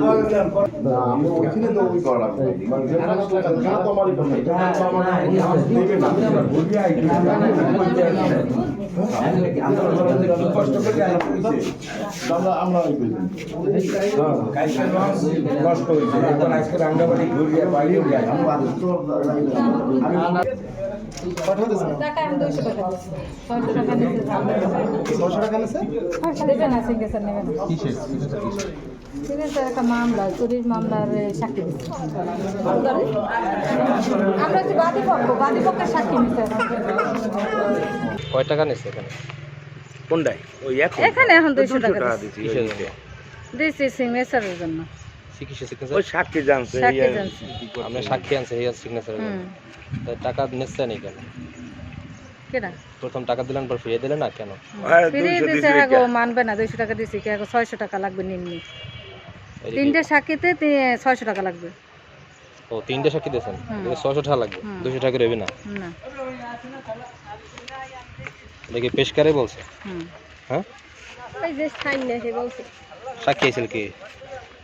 হয়েছে আমি নিতে ছয়শো টাকা নিচ্ছে দেবেন আছে গেছেন নেবেন ঠিক আছে একটা মামলা চুরির মামলার এ, সাক্ষী আমরা হচ্ছে বাদী পক্ষ বাদী পক্ষের সাক্ষী নিতে কয় টাকা নিচ্ছে এখানে? কোনটাই ওই এখন এখানে এখন দুইশো টাকা দিচ্ছি। দিচ্ছি কিসের জন্য। সিগনেচার ওই সাক্ষী জানছে সাক্ষী ইয়ে- জানছে। আপনি সাক্ষী আনছে এই সিগনেচার হুম। টাকা নিচ্ছে নি কেন কেনা প্রথম টাকা দিলেন পর ফিরিয়ে দিলেন না কেন? হ্যাঁ, ফিরিয়ে দিছে হ্যাঁ গো মানবে না দুইশো টাকা দিছি কে ছয়শো টাকা লাগবে সাক্ষীতে টাকা ও তিনটে সাক্ষী দিয়েছেন? টাকা লাগবে হুম। দুশো টাকা রবি না? না। দেখি পেশকারে বলছে? হ্যাঁ? এই যে সাইন না সে বলছে। সাক্ষী কি?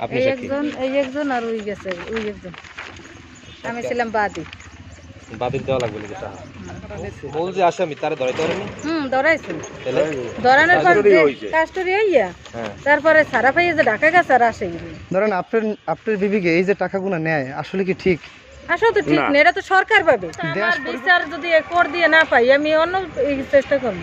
আপনি একজন এই একজন আর ওই গেছে ওই একজন। আমি ছিলাম বাদি। বাদির দেওয়া লাগবে নাকি টাকা মূল যে আসামি তারা ধরাইতে পারেনি। হুম ধরাইছে। তাহলে? ধরানোর পর হয়েছে। কাস্টরি হইয়া হ্যাঁ। তারপরে সারা পাইয়ে যে ঢাকা গেছে আর আসে ধরেন আপনার আপনার বিবিকে এই যে টাকাগুলো নেয় আসলে কি ঠিক? আসলে তো ঠিক না। এটা তো সরকার পাবে। আমার বিচার যদি কর দিয়ে না পাই আমি অন্য এই চেষ্টা করব।